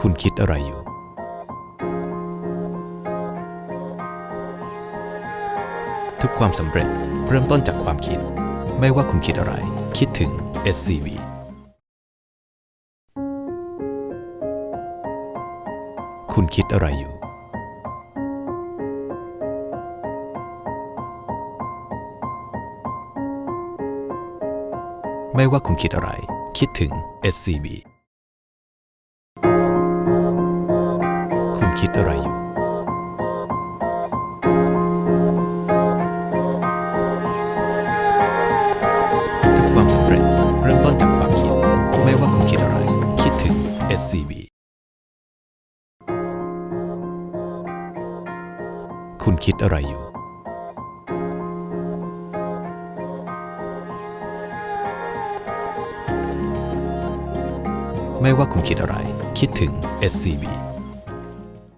คุณคิดอะไรอยู่ทุกความสำเร็จเริ่มต้นจากความคิด ไม่ว่าคุณคิดอะไร คิดถึง SCB คุณคิดอะไรอยู่ ไม่ว่าคุณคิดอะไร คิดถึง SCB คิดอะไรอยู่ ทุกความสำเร็จเริ่มต้นจากความคิด ไม่ว่าคุณคิดอะไร คิดถึง SCB คุณคิดอะไรอยู่ ไม่ว่าคุณคิดอะไร คิดถึง SCB